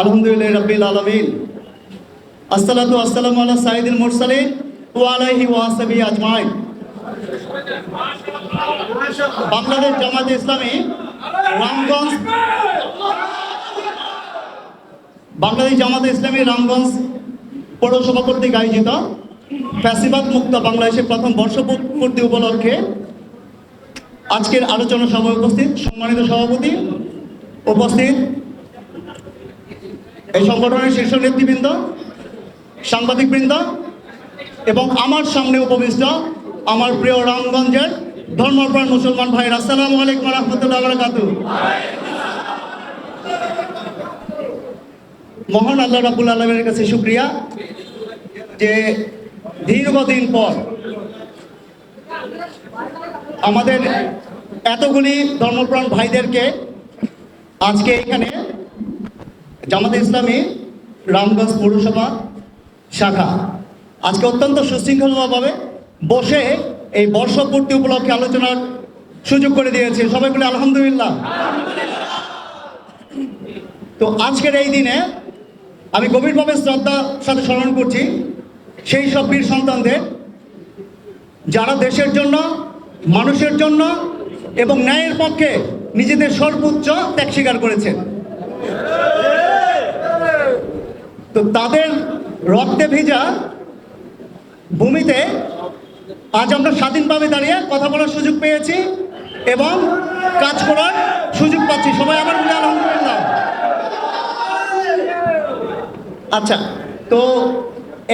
আলহামদুলিল্লাহ রাব্বিল আলামিন। আসসালাতু আসসালামু আলা সাইয়্যিদিল মুরসালিন ওয়া আলাইহি ওয়া আসহাবিহি আজমাইন। বাংলাদেশ জামাত ইসলামী, রামগঞ্জ বাংলাদেশ জামাত ইসলামী, রামগঞ্জ পৌরসভা কর্তৃক আয়োজিত ফ্যাসিবাদ মুক্ত বাংলাদেশের প্রথম বর্ষপূর্তি উপলক্ষে আজকের আলোচনা সভায় উপস্থিত সম্মানিত সভাপতি উপস্থিত এই সংগঠনের শীর্ষ নেতৃবৃন্দ, সাংবাদিকবৃন্দ এবং আমার সামনে উপবিষ্ট আমার প্রিয় রামগঞ্জের ধর্মপ্রাণ মুসলমান ভাই আসসালামু আলাইকুম রহমতুল্লাহ বারাকাত মহান আল্লাহ রাবুল আলমের কাছে শুক্রিয়া যে দীর্ঘদিন পর আমাদের এতগুলি ধর্মপ্রাণ ভাইদেরকে আজকে এখানে জামাতে ইসলামী, রামগঞ্জ পৌরসভা শাখা। আজকে অত্যন্ত সুশৃঙ্খলভাবে বসে এই বর্ষপূর্তি উপলক্ষে আলোচনার সুযোগ করে দিয়েছে। সবাই বলে, আলহামদুলিল্লাহ। তো আজকের এই দিনে আমি গভীরভাবে শ্রদ্ধার সাথে স্মরণ করছি সেই সব বীর সন্তানদের, যারা দেশের জন্য, মানুষের জন্য এবং ন্যায়ের পক্ষে নিজেদের সর্বোচ্চ ত্যাগ স্বীকার করেছেন। তো তাদের রক্তে ভেজা ভূমিতে আজ আমরা স্বাধীনভাবে দাঁড়িয়ে কথা বলার সুযোগ পেয়েছি এবং কাজ করার সুযোগ পাচ্ছি। সবাই আমার বলে আলহামদুলিল্লাহ। আচ্ছা তো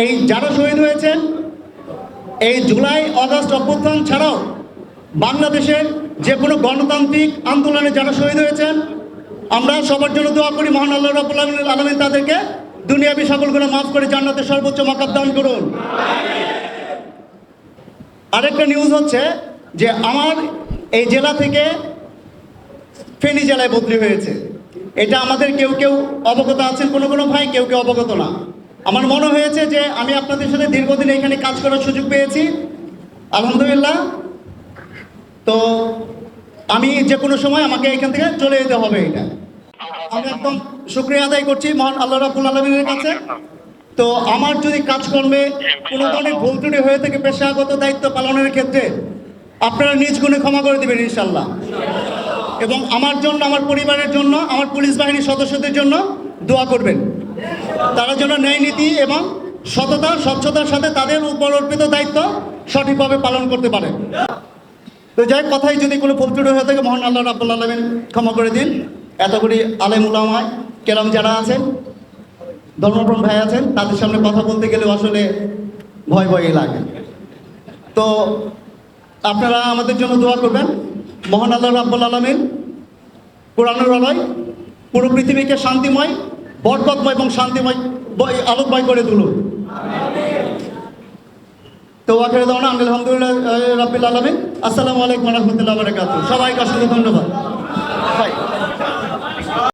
এই যারা শহীদ হয়েছেন, এই জুলাই আগস্ট অভ্যুত্থান ছাড়াও বাংলাদেশের যে কোনো গণতান্ত্রিক আন্দোলনে যারা শহীদ হয়েছেন, আমরা সবার জন্য দোয়া করি। মহান আল্লাহ রাবুল আলমিন তাদেরকে দুনিয়াবি সকলগুলো মাফ করে জান্নাতের সর্বোচ্চ মাকাব দান করুন। আরেকটা নিউজ হচ্ছে যে আমার এই জেলা থেকে ফেনী জেলায় বদলি হয়েছে। এটা আমাদের কেউ কেউ অবগত আছেন, কোনো কোনো ভাই কেউ কেউ অবগত না। আমার মনে হয়েছে যে আমি আপনাদের সাথে দীর্ঘদিন এখানে কাজ করার সুযোগ পেয়েছি। আলহামদুলিল্লাহ। তো আমি যে কোনো সময় আমাকে এখান থেকে চলে যেতে হবে এটা। আমি একদম শুক্রিয়া আদায় করছি, মহান আল্লাহ রাবুল আলমিনের কাছে। তো আমার যদি কাজকর্মে কোনো ধরনের ভুল ত্রুটি হয়ে থাকে, পেশাগত দায়িত্ব পালনের ক্ষেত্রে আপনারা নিজ গুণে ক্ষমা করে দেবেন ইনশাল্লাহ এবং আমার জন্য, আমার পরিবারের জন্য, আমার পুলিশ বাহিনীর সদস্যদের জন্য দোয়া করবেন। তারা যেন ন্যায় নীতি এবং সততা, স্বচ্ছতার সাথে তাদের উপর অর্পিত দায়িত্ব সঠিকভাবে পালন করতে পারে। তো যাই কথাই যদি কোনো ভুল ত্রুটি হয়ে থাকে, মহান আল্লাহ রাবুল আলমিন ক্ষমা করে দিন। এতগুলি আলেম উলামায় কেরাম যারা আছেন ধর্মপ্রাণ ভাই আছেন, তাদের সামনে কথা বলতে গেলে আসলে ভয় ভয় লাগে। তো আপনারা আমাদের জন্য দোয়া করবেন। মহান আল্লাহ রাব্বুল আলমিন কোরআনুর আলয় পুরো পৃথিবীকে শান্তিময়, বরকতময় এবং শান্তিময় আলোকময় করে তুলুন। তো আখের দাওনা আলহামদুলিল্লাহ রাব্বিল আলমিন। আসসালামু আলাইকুম রহমতুল্লাহ বারকাত সবাইকে অসংখ্য ধন্যবাদ। ভাই